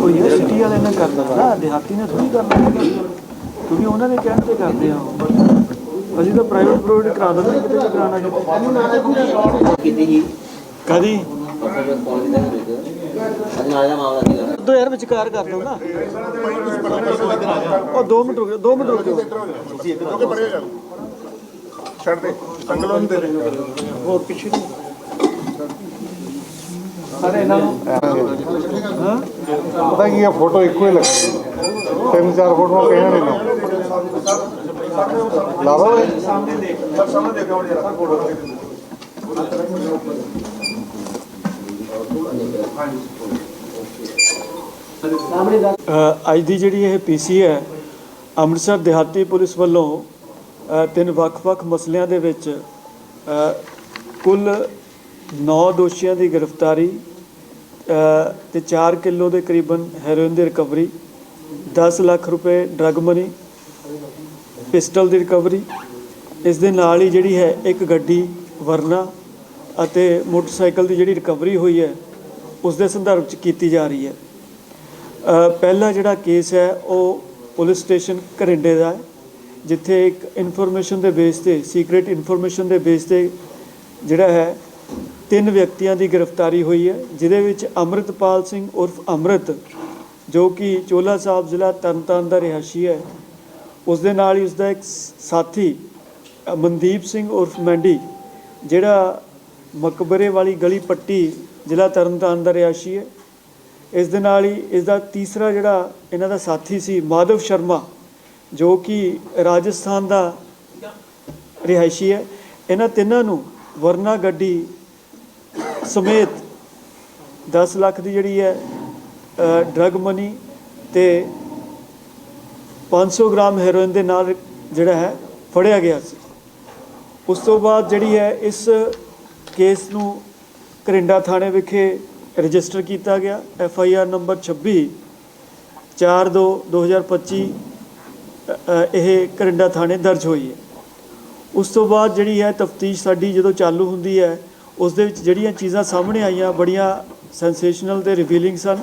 ਕੋਈ ਇਹ ਸਿਟੀ ਵਾਲੇ ਨੇ ਕਰਦਾ ਨਾ ਦਿਹਾਤੀ ਨੇ ਥੋੜੀ ਕਰਨਾ। ਕਿਉਂਕਿ ਉਹਨਾਂ ਨੇ ਕਹਿਣ ਤੇ ਕਰਦੇ ਆ ਉਹ। ਅਸੀਂ ਤਾਂ ਪ੍ਰਾਈਵੇਟ ਪ੍ਰੋਵਾਈਡ ਕਰਾ ਦਿੰਦੇ ਕਿਤੇ ਵੀ ਕਰਾਣਾ ਕਿਤੇ। ਕਦੀ ਦੇ ਯਾਰ ਵਿਚਕਾਰ ਕਰ ਦੋ ਨਾ। ਉਹ 2 ਮਿੰਟ ਰੁਕ ਜਾਓ 2 ਮਿੰਟ ਰੁਕ ਜਾਓ ਕਿਉਂਕਿ ਪਰੇ ਹੋ ਜਾ ਛੱਡ ਦੇ। ਸੰਗਲੋਂ ਦੇ ਦੇ। ਹੋਰ ਪਿੱਛੇ ਨੂੰ। ਸਾਰੇ ਇਹਨਾਂ ਨੂੰ? ਹਾਂ। ਪਤਾ ਕੀ ਆ ਫੋਟੋ ਇੱਕੋ ਹੀ ਲੱਗਦੀ ਤਿੰਨ ਚਾਰ ਫੋਟੋਆਂ ਕਹਿਣ ਨੇ ਨਾ। ਲਾਵਾ ਸਾਹਮਣੇ ਦੇਖ ਸਰ ਸਾਹਮਣੇ ਦੇਖੋ ਜਰਾ ਫੋਟੋ ਅ, ਅੱਜ ਦੀ ਜਿਹੜੀ ਇਹ ਪੀਸੀ ਹੈ ਅੰਮ੍ਰਿਤਸਰ ਦਿਹਾਤੀ ਪੁਲਿਸ ਵੱਲੋਂ ਤਿੰਨ ਵੱਖ-ਵੱਖ ਮਸਲਿਆਂ ਦੇ ਵਿੱਚ ਕੁੱਲ 9 ਦੋਸ਼ੀਆਂ ਦੀ ਗ੍ਰਿਫਤਾਰੀ ਅ, ਤੇ 4 ਕਿਲੋ ਦੇ ਕਰੀਬਨ ਹੈਰੋਇਨ ਦੀ ਰਿਕਵਰੀ 10 ਲੱਖ ਰੁਪਏ ਡਰਗ ਮਨੀ ਪਿਸਟਲ ਦੀ ਰਿਕਵਰੀ ਇਸ ਦੇ ਨਾਲ ਹੀ ਜਿਹੜੀ ਹੈ ਇੱਕ ਗੱਡੀ ਵਰਨਾ ਅਤੇ ਮੋਟਰਸਾਈਕਲ ਦੀ ਜਿਹੜੀ ਰਿਕਵਰੀ ਹੋਈ ਹੈ ਉਸ ਦੇ ਸੰਦਰਭ 'ਚ ਕੀਤੀ ਜਾ ਰਹੀ ਹੈ। ਪਹਿਲਾ ਜਿਹੜਾ ਕੇਸ ਹੈ ਉਹ ਪੁਲਿਸ ਸਟੇਸ਼ਨ ਘਰਿੰਡੇ ਦਾ ਹੈ ਜਿੱਥੇ ਇੱਕ ਇਨਫੋਰਮੇਸ਼ਨ ਦੇ ਬੇਸ ਤੇ ਸੀਕ੍ਰੀਟ ਇਨਫੋਰਮੇਸ਼ਨ ਦੇ ਬੇਸ ਤੇ ਜਿਹੜਾ ਹੈ ਤਿੰਨ ਵਿਅਕਤੀਆਂ ਦੀ ਗ੍ਰਿਫਤਾਰੀ ਹੋਈ ਹੈ ਜਿਦੇ ਵਿੱਚ ਅੰਮ੍ਰਿਤਪਾਲ ਸਿੰਘ ਉਰਫ ਅੰਮ੍ਰਿਤ, ਜੋ ਕਿ ਚੋਲਾ ਸਾਹਿਬ ਜ਼ਿਲ੍ਹਾ ਤਰਨਤਾਰਨ ਦਾ ਰਿਹਾਇਸ਼ੀ ਹੈ। ਉਸ ਦੇ ਨਾਲ ਹੀ ਉਸ ਦਾ ਇੱਕ ਸਾਥੀ, ਮਨਦੀਪ ਸਿੰਘ ਉਰਫ ਮੈਂਡੀ, ਜਿਹੜਾ ਮਕਬਰੇ ਵਾਲੀ ਗਲੀ ਪੱਟੀ ਜ਼ਿਲ੍ਹਾ ਤਰਨਤਾਰਨ ਦਾ ਰਿਹਾਇਸ਼ੀ ਹੈ। ਇਸ ਦੇ ਨਾਲ ਹੀ ਇਸ ਦਾ ਤੀਸਰਾ ਜਿਹੜਾ ਇਹਨਾਂ ਦਾ ਸਾਥੀ ਸੀ, ਮਾਧਵ ਸ਼ਰਮਾ, ਜੋ ਕਿ ਰਾਜਸਥਾਨ ਦਾ ਰਿਹਾਇਸ਼ੀ ਹੈ। ਇਹਨਾਂ ਤਿੰਨਾਂ ਨੂੰ ਵਰਨਾ ਗੱਡੀ ਸਮੇਤ 10 ਲੱਖ ਦੀ ਜਿਹੜੀ ਹੈ ਡਰਗ ਮਨੀ ਤੇ 500 ਗ੍ਰਾਮ ਹੈਰੋਇਨ ਦੇ ਨਾਲ ਜਿਹੜਾ ਹੈ ਫੜਿਆ ਗਿਆ ਸੀ। ਉਸ ਤੋਂ ਬਾਅਦ ਜਿਹੜੀ ਹੈ ਇਸ ਕੇਸ ਨੂੰ ਕਰਿੰਡਾ ਥਾਣੇ ਵਿਖੇ ਰਜਿਸਟਰ ਕੀਤਾ ਗਿਆ। ਐਫ ਆਈ ਆਰ ਨੰਬਰ 26 4 2 2025 ਅ, ਅ, ਇਹ ਕਰਿੰਡਾ ਥਾਣੇ ਦਰਜ ਹੋਈ ਹੈ। ਉਸ ਤੋਂ ਬਾਅਦ ਜਿਹੜੀ ਹੈ ਤਫਤੀਸ਼ ਸਾਡੀ ਜਦੋਂ ਚਾਲੂ ਹੁੰਦੀ ਹੈ ਉਸ ਦੇ ਵਿੱਚ ਜਿਹੜੀਆਂ ਚੀਜ਼ਾਂ ਸਾਹਮਣੇ ਆਈਆਂ ਬੜੀਆਂ ਸੈਂਸੇਸ਼ਨਲ ਤੇ ਰਿਵੀਲਿੰਗ ਸਨ।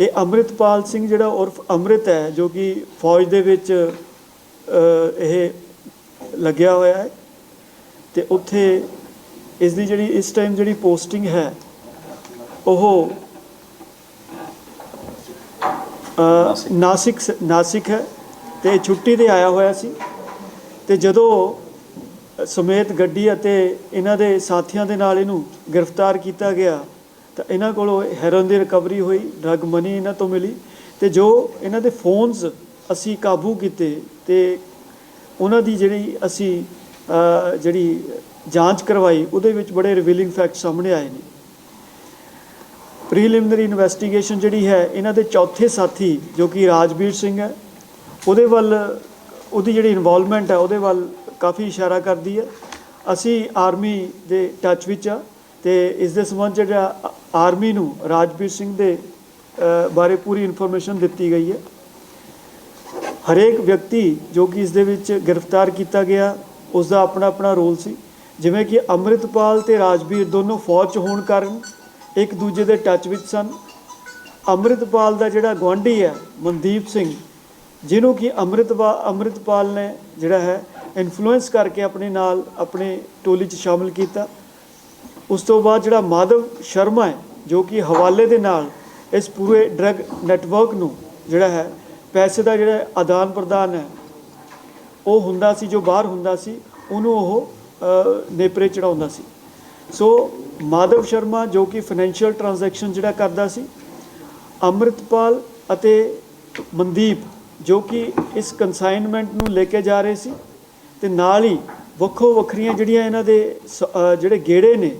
ਇਹ ਅੰਮ੍ਰਿਤਪਾਲ ਸਿੰਘ ਜਿਹੜਾ ਉਰਫ ਅੰਮ੍ਰਿਤ ਹੈ, ਜੋ ਕਿ ਫੌਜ ਦੇ ਵਿੱਚ ਇਹ ਲੱਗਿਆ ਹੋਇਆ ਹੈ ਤੇ ਉੱਥੇ ਇਸ ਦੀ ਜਿਹੜੀ, ਇਸ ਟਾਈਮ ਜਿਹੜੀ ਪੋਸਟਿੰਗ ਹੈ, ਉਹ ਨਾਸਿਕ ਸ- ਨਾਸਿਕ ਹੈ ਤੇ ਛੁੱਟੀ ਤੇ ਆਇਆ ਹੋਇਆ ਸੀ ਤੇ ਜਦੋਂ ਸਮੇਤ ਗੱਡੀ ਅਤੇ ਇਹਨਾਂ ਦੇ ਸਾਥੀਆਂ ਦੇ ਨਾਲ ਇਹਨੂੰ ਗ੍ਰਿਫਤਾਰ ਕੀਤਾ ਗਿਆ। ਤਾਂ ਇਹਨਾਂ ਕੋਲੋਂ ਹੈਰੋਇਨ ਦੀ ਰਿਕਵਰੀ ਹੋਈ, ਡਰਗ ਮਨੀ ਇਹਨਾਂ ਤੋਂ ਮਿਲੀ ਤੇ ਜੋ ਇਹਨਾਂ ਦੇ ਫੋਨਸ ਅਸੀਂ ਕਾਬੂ ਕੀਤੇ ਤੇ ਉਹਨਾਂ ਦੀ ਜਿਹੜੀ ਅਸੀਂ ਜਿਹੜੀ ਜਾਂਚ ਕਰਵਾਈ, ਉਹਦੇ ਵਿੱਚ ਬੜੇ ਰਿਵੀਲਿੰਗ ਫੈਕਟ ਸਾਹਮਣੇ ਆਏ ਨੇ। ਪ੍ਰੀਲਿਮਿਨਰੀ ਇਨਵੈਸਟੀਗੇਸ਼ਨ ਜਿਹੜੀ ਹੈ, ਇਹਨਾਂ ਦੇ ਚੌਥੇ ਸਾਥੀ ਜੋ ਕਿ ਰਾਜਵੀਰ ਸਿੰਘ ਹੈ, ਉਹਦੇ ਵੱਲ, ਉਹਦੀ ਜਿਹੜੀ ਇਨਵੋਲਵਮੈਂਟ ਹੈ, ਉਹਦੇ ਵੱਲ ਕਾਫੀ ਇਸ਼ਾਰਾ ਕਰਦੀ ਹੈ। ਅਸੀਂ ਆਰਮੀ ਦੇ ਟੱਚ ਵਿੱਚ ਆ ਤੇ ਇਸ ਦੇ ਸੰਬੰਧ ਜਿਹੜਾ ਆਰਮੀ ਨੂੰ ਰਾਜਵੀਰ ਸਿੰਘ ਦੇ ਬਾਰੇ ਪੂਰੀ ਇਨਫੋਰਮੇਸ਼ਨ ਦਿੱਤੀ ਗਈ ਹੈ। ਹਰੇਕ ਵਿਅਕਤੀ ਜੋ ਕਿ ਇਸ ਦੇ ਵਿੱਚ ਗ੍ਰਿਫਤਾਰ ਕੀਤਾ ਗਿਆ, ਉਸ ਦਾ ਆਪਣਾ ਆਪਣਾ ਰੋਲ ਸੀ। ਜਿਵੇਂ ਕਿ ਅੰਮ੍ਰਿਤਪਾਲ ਤੇ ਰਾਜਵੀਰ ਦੋਨੋਂ ਫੌਜ 'ਚ ਹੋਣ ਕਾਰਨ ਇੱਕ ਦੂਜੇ ਦੇ ਟੱਚ ਵਿੱਚ ਸਨ। ਅੰਮ੍ਰਿਤਪਾਲ ਦਾ ਜਿਹੜਾ ਗੁਆਂਢੀ ਹੈ, ਮਨਦੀਪ ਸਿੰਘ, ਜਿਹਨੂੰ ਕਿ ਅੰਮ੍ਰਿਤਪਾਲ ਅੰਮ੍ਰਿਤਪਾਲ ਨੇ ਜਿਹੜਾ ਹੈ ਇਨਫਲੂਐਂਸ ਕਰਕੇ ਆਪਣੇ ਨਾਲ ਆਪਣੇ ਟੋਲੀ 'ਚ ਸ਼ਾਮਲ ਕੀਤਾ। ਉਸ ਤੋਂ ਬਾਅਦ ਜਿਹੜਾ ਮਾਧਵ ਸ਼ਰਮਾ ਹੈ, ਜੋ ਕਿ ਹਵਾਲੇ ਦੇ ਨਾਲ ਇਸ ਪੂਰੇ ਡਰੱਗ ਨੈਟਵਰਕ ਨੂੰ ਜਿਹੜਾ ਹੈ, ਪੈਸੇ ਦਾ ਜਿਹੜਾ ਆਦਾਨ ਪ੍ਰਦਾਨ ਹੈ, ਉਹ ਹੁੰਦਾ ਸੀ, ਜੋ ਬਾਹਰ ਹੁੰਦਾ ਸੀ, ਉਹਨੂੰ ਉਹ ਨੇਪਰੇ ਚੜਾਉਂਦਾ ਸੀ। ਸੋ ਮਾਧਵ ਸ਼ਰਮਾ ਜੋ ਕਿ ਫਾਈਨੈਂਸ਼ੀਅਲ ਟ੍ਰਾਂਜੈਕਸ਼ਨ ਜਿਹੜਾ ਕਰਦਾ ਸੀ, ਅੰਮ੍ਰਿਤਪਾਲ ਅਤੇ ਮਨਦੀਪ ਜੋ ਕਿ ਇਸ ਕਨਸਾਈਨਮੈਂਟ ਨੂੰ ਲੈ ਕੇ ਜਾ ਰਹੇ ਸੀ ਤੇ ਨਾਲ ਹੀ ਵੱਖੋ ਵੱਖਰੀਆਂ ਜਿਹੜੀਆਂ ਇਹਨਾਂ ਦੇ ਸ- ਜਿਹੜੇ ਗੇੜੇ ਨੇ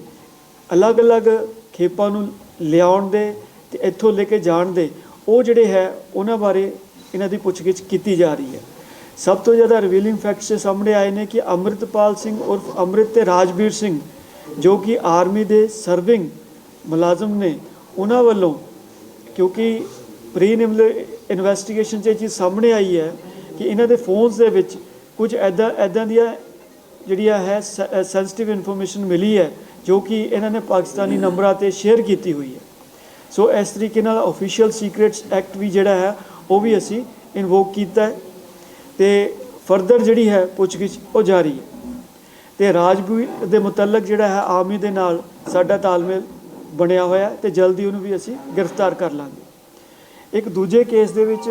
ਅਲੱਗ-ਅਲੱਗ ਖੇਪਾਂ ਨੂੰ ਲਿਆਉਣ ਦੇ ਤੇ ਇੱਥੋਂ ਲੈ ਕੇ ਜਾਣ ਦੇ, ਉਹ ਜਿਹੜੇ ਹੈ, ਉਹਨਾਂ ਬਾਰੇ ਇਹਨਾਂ ਦੀ ਪੁੱਛਗਿੱਛ ਕੀਤੀ ਜਾ ਰਹੀ ਹੈ। ਸਭ ਤੋਂ ਜ਼ਿਆਦਾ ਰਿਵੀਲਿੰਗ ਫੈਕਟਸ ਸਾਹਮਣੇ ਆਏ ਨੇ ਕਿ ਅੰਮ੍ਰਿਤਪਾਲ ਸਿੰਘ ਔਰ ਅੰਮ੍ਰਿਤ ਤੇ ਰਾਜਵੀਰ ਸਿੰਘ, ਜੋ ਕਿ ਆਰਮੀ ਦੇ ਸਰਵਿੰਗ ਮੁਲਾਜ਼ਮ ਨੇ, ਉਹਨਾਂ ਵੱਲੋਂ, ਕਿਉਂਕਿ ਪ੍ਰੀਲਿਮਿਨਰੀ ਇਨਵੈਸਟੀਗੇਸ਼ਨ 'ਚ ਇਹ ਚੀਜ਼ ਸਾਹਮਣੇ ਆਈ ਹੈ ਕਿ ਇਹਨਾਂ ਦੇ ਫੋਨਸ ਦੇ ਵਿੱਚ ਕੁਝ ਐਦਾਂ ਐਦਾਂ ਦੀਆਂ ਜਿਹੜੀਆਂ ਹੈ ਸੈਂਸਿਟਿਵ ਇਨਫੋਰਮੇਸ਼ਨ ਮਿਲੀ ਹੈ, ਜੋ ਕਿ ਇਹਨਾਂ ਨੇ ਪਾਕਿਸਤਾਨੀ ਨੰਬਰਾਂ ਤੇ ਸ਼ੇਅਰ ਕੀਤੀ ਹੋਈ ਹੈ। ਸੋ ਇਸ ਤਰੀਕੇ ਨਾਲ ਅਫੀਸ਼ੀਅਲ ਸੀਕ੍ਰੀਟਸ ਐਕਟ ਵੀ ਜਿਹੜਾ ਹੈ, ਉਹ ਵੀ ਅਸੀਂ ਇਨਵੋਕ ਕੀਤਾ ਹੈ ਤੇ ਫਰਦਰ ਜਿਹੜੀ ਹੈ ਪੁੱਛਗਿੱਛ ਉਹ ਜਾਰੀ ਹੈ। ਤੇ ਰਾਜਵੀਰ ਦੇ ਮੁਤਲਕ ਜਿਹੜਾ ਹੈ, ਆਰਮੀ ਦੇ ਨਾਲ ਸਾਡਾ ਤਾਲਮੇਲ ਬਣਿਆ ਹੋਇਆ ਹੈ ਤੇ ਜਲਦੀ ਉਹਨੂੰ ਵੀ ਅਸੀਂ ਗ੍ਰਿਫਤਾਰ ਕਰ ਲਾਂਗੇ। ਇੱਕ ਦੂਜੇ ਕੇਸ ਦੇ ਵਿੱਚ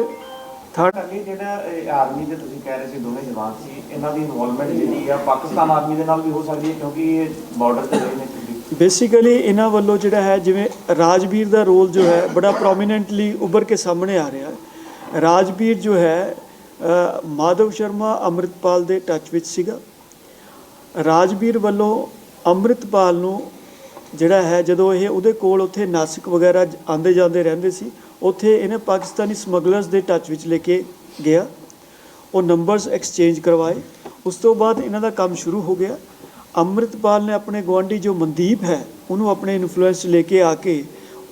ਥਰਡ ਅੱਗੇ ਜਿਹੜਾ ਆਰਮੀ ਦੇ ਤੁਸੀਂ ਕਹਿ ਰਹੇ ਸੀ ਦੋਵੇਂ ਜਵਾਨ ਸੀ ਇਹਨਾਂ ਦੀ ਇਨਵੋਲਵਮੈਂਟ ਜਿਹੜੀ ਆ ਪਾਕਿਸਤਾਨ ਆਰਮੀ ਦੇ ਨਾਲ ਵੀ ਹੋ ਸਕਦੀ ਹੈ ਕਿਉਂਕਿ ਇਹ ਬਾਰਡਰ ਤੇ ਰਹੇ ਨੇ ਬੇਸਿਕਲੀ ਇਹਨਾਂ ਵੱਲੋਂ ਜਿਹੜਾ ਹੈ ਜਿਵੇਂ ਰਾਜਵੀਰ ਦਾ ਰੋਲ ਜੋ ਹੈ ਬੜਾ ਪ੍ਰੋਮੀਨੈਂਟਲੀ ਉੱਭਰ ਕੇ ਸਾਹਮਣੇ ਆ ਰਿਹਾ ਹੈ। ਰਾਜਵੀਰ ਜੋ ਹੈ ਮਾਧਵ ਸ਼ਰਮਾ ਅੰਮ੍ਰਿਤਪਾਲ ਦੇ ਟੱਚ ਵਿੱਚ ਸੀਗਾ। ਰਾਜਵੀਰ ਵੱਲੋਂ ਅੰਮ੍ਰਿਤਪਾਲ ਨੂੰ ਜਿਹੜਾ ਹੈ ਜਦੋਂ ਇਹ ਉਹਦੇ ਕੋਲ ਉੱਥੇ ਨਾਸਿਕ ਵਗੈਰਾ ਆਂਦੇ ਜਾਂਦੇ ਰਹਿੰਦੇ ਸੀ ਉੱਥੇ ਇਹਨੇ ਪਾਕਿਸਤਾਨੀ ਸਮਗਲਰਸ ਦੇ ਟੱਚ ਵਿੱਚ ਲੈ ਕੇ ਗਿਆ। ਉਹ ਨੰਬਰਸ ਐਕਸਚੇਂਜ ਕਰਵਾਏ। ਉਸ ਤੋਂ ਬਾਅਦ ਇਹਨਾਂ ਦਾ ਕੰਮ ਸ਼ੁਰੂ ਹੋ ਗਿਆ। ਅੰਮ੍ਰਿਤਪਾਲ ਨੇ ਆਪਣੇ ਗਵਾਂਢੀ ਜੋ ਮਨਦੀਪ ਹੈ, ਉਹਨੂੰ ਆਪਣੇ ਇਨਫਲੂਐਂਸ ਲੈ ਕੇ ਆ ਕੇ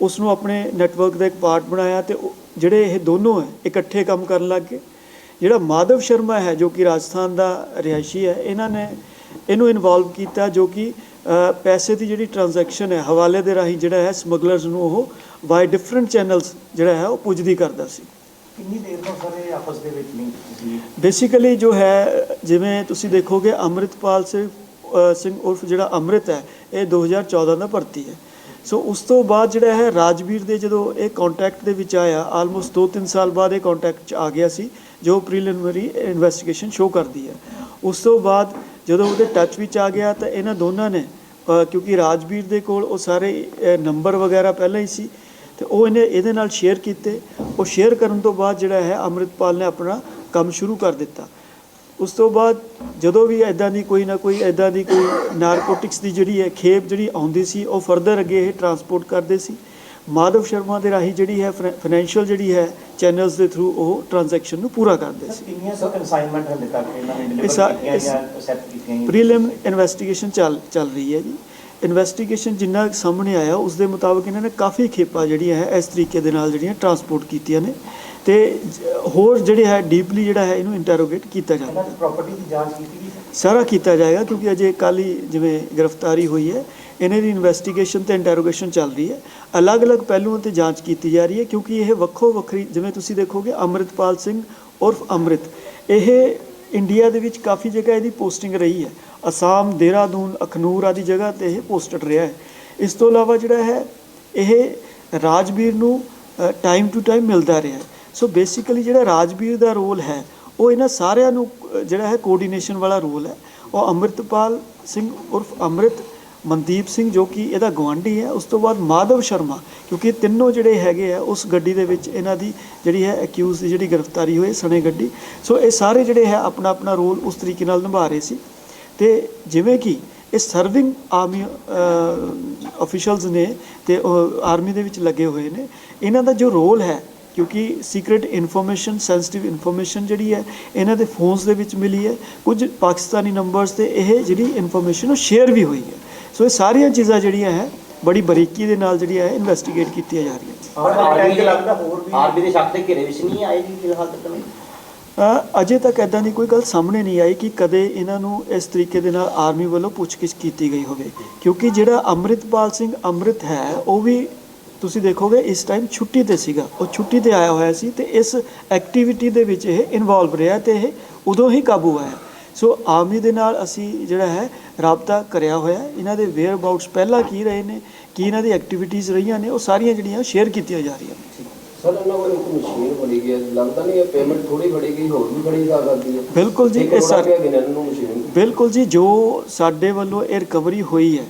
ਉਸ ਨੂੰ ਆਪਣੇ ਨੈਟਵਰਕ ਦਾ ਇੱਕ ਪਾਰਟ ਬਣਾਇਆ ਤੇ ਜਿਹੜੇ ਇਹ ਦੋਨੋਂ ਹੈ, ਇਕੱਠੇ ਕੰਮ ਕਰਨ ਲੱਗ ਗਏ। ਜਿਹੜਾ ਮਾਧਵ ਸ਼ਰਮਾ ਹੈ, ਜੋ ਕਿ ਰਾਜਸਥਾਨ ਦਾ ਰਿਹਾਇਸ਼ੀ ਹੈ, ਇਹਨਾਂ ਨੇ ਇਹਨੂੰ ਇਨਵੋਲਵ ਕੀਤਾ ਜੋ ਕਿ ਪੈਸੇ ਦੀ ਜਿਹੜੀ ਟ੍ਰਾਂਜੈਕਸ਼ਨ ਹੈ, ਹਵਾਲੇ ਦੇ ਰਾਹੀਂ ਜਿਹੜਾ ਹੈ ਸਮਗਲਰਸ ਨੂੰ ਉਹ ਬਾਈ ਡਿਫਰੈਂਟ ਚੈਨਲਸ ਜਿਹੜਾ ਹੈ ਉਹ ਪੁੱਜਦੀ ਕਰਦਾ ਸੀ। ਕਿੰਨੀ ਦੇਰ ਤੋਂ ਸਰ ਇਹ ਆਪਸ ਦੇ ਵਿੱਚ ਲਿੰਕ ਸੀ? ਬੇਸਿਕਲੀ ਜੋ ਹੈ ਜਿਵੇਂ ਤੁਸੀਂ ਦੇਖੋਗੇ ਅੰਮ੍ਰਿਤਪਾਲ ਸਿੰਘ ਸਿੰਘ ਉਰਫ ਜਿਹੜਾ ਅੰਮ੍ਰਿਤ ਹੈ ਇਹ 2014 ਦਾ ਭਰਤੀ ਹੈ। ਸੋ ਉਸ ਤੋਂ ਬਾਅਦ ਜਿਹੜਾ ਹੈ ਰਾਜਵੀਰ ਦੇ ਜਦੋਂ ਇਹ ਕੰਟੈਕਟ ਦੇ ਵਿੱਚ ਆਇਆ ਆਲਮੋਸਟ 2-3 ਸਾਲ ਬਾਅਦ ਇਹ ਕੰਟੈਕਟ ਚ ਆ ਗਿਆ ਸੀ ਜੋ ਪ੍ਰੀਲਿਮਿਨਰੀ ਇਨਵੈਸਟੀਗੇਸ਼ਨ ਸ਼ੋ ਕਰਦੀ ਹੈ। ਉਸ ਤੋਂ ਬਾਅਦ ਜਦੋਂ ਉਹਦੇ ਟੱਚ ਵਿੱਚ ਆ ਗਿਆ ਤਾਂ ਇਹਨਾਂ ਦੋਨਾਂ ਨੇ ਕਿਉਂਕਿ ਰਾਜਵੀਰ ਦੇ ਕੋਲ ਉਹ ਸਾਰੇ ਨੰਬਰ ਵਗੈਰਾ ਪਹਿਲਾਂ ਹੀ ਸੀ ਤੇ ਉਹ ਇਹਨੇ ਇਹਦੇ ਨਾਲ ਸ਼ੇਅਰ ਕੀਤੇ। ਉਹ ਸ਼ੇਅਰ ਕਰਨ ਤੋਂ ਬਾਅਦ ਜਿਹੜਾ ਹੈ ਅੰਮ੍ਰਿਤਪਾਲ ਨੇ ਆਪਣਾ ਕੰਮ ਸ਼ੁਰੂ ਕਰ ਦਿੱਤਾ। ਉਸ ਤੋਂ ਬਾਅਦ ਜਦੋਂ ਵੀ ਐਦਾਂ ਦੀ ਕੋਈ ਨਾ ਕੋਈ ਐਦਾਂ ਦੀ ਕੋਈ ਨਾਰਕੋਟਿਕਸ ਦੀ ਜਿਹੜੀ ਹੈ ਖੇਪ ਜਿਹੜੀ ਆਉਂਦੀ ਸੀ ਉਹ ਫਰਦਰ ਅੱਗੇ ਇਹ ਟਰਾਂਸਪੋਰਟ ਕਰਦੇ ਸੀ। ਮਾਧਵ ਸ਼ਰਮਾ ਦੇ ਰਾਹੀਂ ਜਿਹੜੀ ਹੈ ਫਾਈਨੈਂਸ਼ੀਅਲ ਜਿਹੜੀ ਹੈ ਚੈਨਲਸ ਦੇ ਥਰੂ ਉਹ ਟ੍ਰਾਂਜੈਕਸ਼ਨ ਨੂੰ ਪੂਰਾ ਕਰਦੇ ਸੀ। ਕਿੰਨੀਆਂ ਸਰ ਕਨਸਾਈਨਮੈਂਟ ਹਲੇ ਤੱਕ ਇਹਨਾਂ ਨੇ ਡਿਲੀਵਰ ਸਾ- ਜਾਂ ਕੀਤੀਆਂ ਜੀ? ਪ੍ਰੀਲਿਮ ਇਨਵੈਸਟੀਗੇਸ਼ਨ ਚੱਲ ਚੱਲ ਰਹੀ ਹੈ ਜੀ। ਇਨਵੈਸਟੀਗੇਸ਼ਨ ਜਿੰਨਾ ਸਾਹਮਣੇ ਆਇਆ ਉਸ ਦੇ ਮੁਤਾਬਕ ਇਹਨਾਂ ਨੇ ਕਾਫੀ ਖੇਪਾਂ ਜਿਹੜੀਆਂ ਹੈ ਇਸ ਤਰੀਕੇ ਦੇ ਨਾਲ ਜਿਹੜੀਆਂ ਟਰਾਂਸਪੋਰਟ ਕੀਤੀਆਂ ਨੇ ਤੇ ਹੋਰ ਜਿਹੜੇ ਹੈ ਡੀਪਲੀ ਜਿਹੜਾ ਹੈ ਇਹਨੂੰ ਇੰਟਰੋਗੇਟ ਕੀਤਾ ਦੀ ਪ੍ਰਾਪਰਟੀ ਦੀ ਜਾਂਚ ਕੀਤੀ ਗਈ ਸਰ? ਕੀਤਾ ਜਾਏਗਾ ਕਿਉਂਕਿ ਅਜੇ ਕੱਲ੍ਹ ਹੀ ਜਿਵੇਂ ਗ੍ਰਿਫਤਾਰੀ ਹੋਈ ਹੈ ਇਹਨਾਂ ਦੀ ਇਨਵੈਸਟੀਗੇਸ਼ਨ ਤੇ ਇੰਟਰੋਗੇਸ਼ਨ ਚੱਲ ਰਹੀ ਹੈ। ਅਲੱਗ-ਅਲੱਗ ਪਹਿਲੂਆਂ ਤੇ ਜਾਂਚ ਕੀਤੀ ਜਾ ਰਹੀ ਹੈ ਕਿਉਂਕਿ ਇਹ ਵੱਖੋ ਵੱਖਰੀ ਜਿਵੇਂ ਤੁਸੀਂ ਦੇਖੋਗੇ ਅੰਮ੍ਰਿਤਪਾਲ ਸਿੰਘ ਉਰਫ ਅੰਮ੍ਰਿਤ ਇਹ ਇੰਡੀਆ ਦੇ ਵਿੱਚ ਕਾਫੀ ਜਗ੍ਹਾ ਇਹਦੀ ਪੋਸਟਿੰਗ ਰਹੀ ਹੈ। ਅਸਾਮ, ਦੇਹਰਾਦੂਨ, ਅਖਨੂਰ ਆਦਿ ਜਗ੍ਹਾ ਤੇ ਇਹ ਪੋਸਟਡ ਰਿਹਾ ਹੈ। ਇਸ ਤੋਂ ਇਲਾਵਾ ਜਿਹੜਾ ਹੈ, ਇਹ ਰਾਜਵੀਰ ਨੂੰ ਟਾਈਮ ਟੂ ਟਾਈਮ ਮਿਲਦਾ ਰਿਹਾ ਸੋ ਬੇਸਿਕਲੀ ਜਿਹੜਾ ਰਾਜਵੀਰ ਦਾ ਰੋਲ ਹੈ, ਉਹ ਇਹਨਾਂ ਸਾਰਿਆਂ ਨੂੰ ਜਿਹੜਾ ਹੈ ਕੋਆਰਡੀਨੇਸ਼ਨ ਵਾਲਾ ਰੋਲ ਹੈ। ਉਹ ਅੰਮ੍ਰਿਤਪਾਲ ਸਿੰਘ ਉਰਫ ਅੰਮ੍ਰਿਤ ਮਨਦੀਪ ਸਿੰਘ ਜੋ ਕਿ ਇਹਦਾ ਗਵਾਂਢੀ ਹੈ, ਉਸ ਤੋਂ ਬਾਅਦ ਮਾਧਵ ਸ਼ਰਮਾ, ਕਿਉਂਕਿ ਇਹ ਤਿੰਨੋਂ ਜਿਹੜੇ ਹੈਗੇ ਆ, ਉਸ ਗੱਡੀ ਦੇ ਵਿੱਚ ਇਹਨਾਂ ਦੀ ਜਿਹੜੀ ਹੈ ਅਕਿਊਜ਼ ਦੀ ਜਿਹੜੀ ਗ੍ਰਿਫਤਾਰੀ ਹੋਈ, ਸਣੇ ਗੱਡੀ। ਸੋ ਇਹ ਸਾਰੇ ਜਿਹੜੇ ਹੈ ਆਪਣਾ ਆਪਣਾ ਰੋਲ ਉਸ ਤਰੀਕੇ ਨਾਲ ਨਿਭਾ ਰਹੇ ਸੀ। ਤੇ ਜਿਵੇਂ ਕਿ ਇਹ ਸਰਵਿੰਗ ਆਰਮੀ ਅਫੀਸ਼ੀਅਲਸ ਨੇ ਤੇ ਆਰਮੀ ਦੇ ਵਿੱਚ ਲੱਗੇ ਹੋਏ ਨੇ। ਇਹਨਾਂ ਦਾ ਜੋ ਰੋਲ ਹੈ, ਕਿਉਂਕਿ ਸੀਕ੍ਰੀਟ ਇਨਫੋਰਮੇਸ਼ਨ ਸੈਂਸਿਟਿਵ ਇਨਫੋਰਮੇਸ਼ਨ ਜਿਹੜੀ ਹੈ, ਇਹਨਾਂ ਦੇ ਫੋਨਸ ਦੇ ਵਿੱਚ ਮਿਲੀ ਹੈ। ਕੁਝ ਪਾਕਿਸਤਾਨੀ ਨੰਬਰਸ ਤੇ ਇਹ ਜਿਹੜੀ ਇਨਫੋਰਮੇਸ਼ਨ ਉਹ ਸ਼ੇਅਰ ਵੀ ਹੋਈ ਹੈ। ਸੋ ਇਹ ਸਾਰੀਆਂ ਚੀਜ਼ਾਂ ਜਿਹੜੀਆਂ ਹੈ ਬੜੀ ਬਰੀਕੀ ਦੇ ਨਾਲ ਜਿਹੜੀਆਂ ਹੈ ਇਨਵੈਸਟੀਗੇਟ ਕੀਤੀਆਂ ਜਾ ਰਹੀਆਂ ਪਰ ਆਰਮੀ ਟੈਂਕ ਲੱਗਦਾ ਹੋਰ ਵੀ ਆਰਮੀ ਦੇ ਸ਼ੱਕ ਤੇ ਘੇਰੇ ਵਿੱਚ ਨਹੀਂ ਆਏ ਜੀ ਫਿਲਹਾਲ ਤੱਕ ਨਹੀਂ? ਅਜੇ ਤੱਕ ਐਦਾਂ ਦੀ ਕੋਈ ਗੱਲ ਸਾਹਮਣੇ ਨਹੀਂ ਆਈ ਕਿ ਕਦੇ ਇਹਨਾਂ ਨੂੰ ਇਸ ਤਰੀਕੇ ਦੇ ਨਾਲ ਆਰਮੀ ਵੱਲੋਂ ਪੁੱਛਗਿੱਛ ਕੀਤੀ ਗਈ ਹੋਵੇ। ਕਿਉਂਕਿ ਜਿਹੜਾ ਅੰਮ੍ਰਿਤਪਾਲ ਸਿੰਘ ਅੰਮ੍ਰਿਤ ਹੈ ਉਹ ਵੀ ਤੁਸੀਂ ਦੇਖੋਗੇ ਇਸ ਟਾਈਮ ਛੁੱਟੀ ਤੇ ਸੀਗਾ। ਉਹ ਛੁੱਟੀ ਤੇ ਆਇਆ ਹੋਇਆ ਸੀ ਤੇ ਇਸ ਐਕਟੀਵਿਟੀ ਦੇ ਵਿੱਚ ਇਹ ਇਨਵੋਲਵ ਰਿਹਾ ਤੇ ਇਹ ਉਦੋਂ ਹੀ ਕਾਬੂ ਆਇਆ। ਸੋ ਆਰਮੀ ਦੇ ਨਾਲ ਅਸੀਂ ਜਿਹੜਾ ਹੈ ਰਾਬਤਾ ਕਰਿਆ ਹੋਇਆ। ਇਹਨਾਂ ਦੇ ਵੇਅਰ ਅਬਾਊਟਸ ਪਹਿਲਾਂ ਕੀ ਰਹੇ ਨੇ ਕੀ ਇਹਨਾਂ ਦੀ ਐਕਟੀਵਿਟੀਜ਼ ਰਹੀਆਂ ਨੇ ਉਹ ਸਾਰੀਆਂ ਜਿਹੜੀਆਂ ਸ਼ੇਅਰ ਕੀਤੀਆਂ ਜਾ ਰਹੀਆਂ ਨੇ। ਸਰ ਇਹਨਾਂ ਕੋਲ ਇੱਕ ਮਸ਼ੀਨ ਬਣੀ ਗਈ ਹੈ। ਲੱਗਦਾ ਨਹੀਂ ਇਹ ਪੇਮੈਂਟ ਥੋੜੀ ਫੜੀ ਗਈ ਹੋਰ ਵੀ ਫੜੀ ਜਾ ਸਕਦੀ ਹੈ। ਬਿਲਕੁਲ ਜੀ, ਇਹ ਸਰ- ਬਿਲਕੁਲ ਜੀ ਜੋ ਸਾਡੇ ਵੱਲੋਂ ਇਹ ਰਿਕਵਰੀ ਹੋਈ ਹੈ।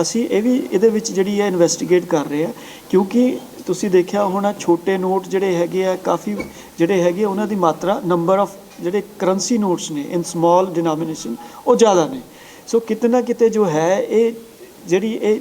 ਅਸੀਂ ਇਹ ਵੀ ਇਹਦੇ ਵਿੱਚ ਜਿਹੜੀ ਹੈ ਇਨਵੈਸਟੀਗੇਟ ਕਰ ਰਹੇ ਹਾਂ ਕਿਉਂਕਿ ਤੁਸੀਂ ਦੇਖਿਆ ਹੋਣਾ ਛੋਟੇ ਨੋਟ ਜਿਹੜੇ ਹੈਗੇ ਆ ਕਾਫੀ ਜਿਹੜੇ ਹੈਗੇ ਉਹਨਾਂ ਦੀ ਮਾਤਰਾ ਨੰਬਰ ਆਫ ਜਿਹੜੇ ਕਰੰਸੀ ਨੋਟਸ ਨੇ ਇਨ ਸਮਾਲ ਡਿਨੋਮੀਨੇਸ਼ਨ ਉਹ ਜ਼ਿਆਦਾ ਨੇ। ਸੋ ਕਿਤੇ ਨਾ ਕਿਤੇ ਜੋ ਹੈ, ਇਹ ਜਿਹੜੀ ਇਹ